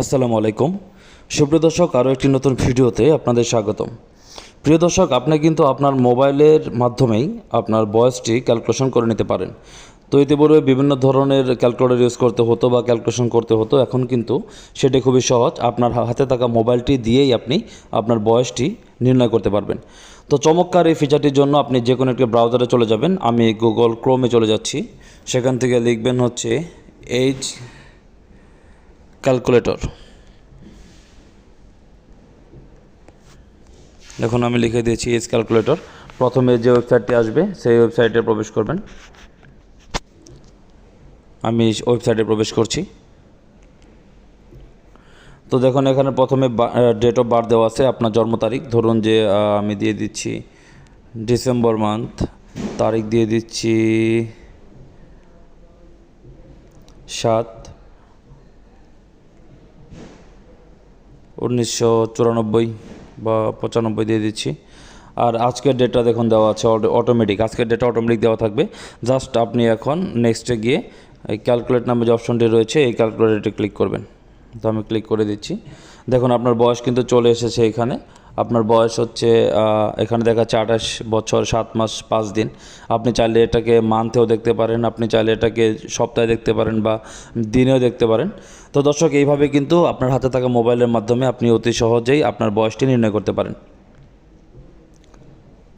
আসসালামু আলাইকুম। সুপ্রিয় দর্শক, আরও একটি নতুন ভিডিওতে আপনাদের স্বাগতম। প্রিয় দর্শক, আপনি কিন্তু আপনার মোবাইলের মাধ্যমেই আপনার বয়সটি ক্যালকুলেশন করে নিতে পারেন। তো ইতিপূর্বে বিভিন্ন ধরনের ক্যালকুলেটর ইউজ করতে হতো বা ক্যালকুলেশন করতে হতো। এখন কিন্তু সেটি খুবই সহজ। আপনার হাতে থাকা মোবাইলটি দিয়েই আপনি আপনার বয়সটি নির্ণয় করতে পারবেন। তো চমৎকার এই ফিচারটির জন্য আপনি যে কোনো একটি ব্রাউজারে চলে যাবেন। আমি গুগল ক্রোমে চলে যাচ্ছি। সেখান থেকে লিখবেন হচ্ছে এইজ ক্যালকুলেটর। দেখুন, আমি লিখে দিয়েছি এজ ক্যালকুলেটর। প্রথমে যে ওয়েবসাইটটি আসবে, সেই ওয়েবসাইটে প্রবেশ করবেন। আমি ওয়েবসাইটে প্রবেশ করছি। তো দেখুন, এখানে প্রথমে ডেট অফ বার্থ দেওয়া আছে, আপনার জন্ম তারিখ। ধরুন যে আমি দিয়ে দিচ্ছি ডিসেম্বর মান্থ তারিখ দিয়ে দিচ্ছি সাত উনিশশো চুরানব্বই বা পঁচানব্বই দিয়ে দিচ্ছি। আর আজকের ডেটটা দেখুন, দেওয়া আছে অটোমেটিক আজকের ডেটটা অটোমেটিক দেওয়া থাকবে। জাস্ট আপনি এখন নেক্সটে গিয়ে এই ক্যালকুলেট নামে যে অপশনটি রয়েছে, এই ক্যালকুলেটরটি ক্লিক করবেন। তো আমি ক্লিক করে দিচ্ছি। দেখুন, আপনার বয়স কিন্তু চলে এসেছে এখানে। আপনার বয়স হচ্ছে এখানে দেখাচ্ছে আঠাশ বছর, সাত মাস, পাঁচ দিন। আপনি চাইলে এটাকে মান্থেও দেখতে পারেন, আপনি চাইলে এটাকে সপ্তাহে দেখতে পারেন বা দিনেও দেখতে পারেন। তো দর্শক, এইভাবে কিন্তু আপনার হাতে থাকা মোবাইলের মাধ্যমে আপনি অতি সহজেই আপনার বয়সটি নির্ণয় করতে পারেন।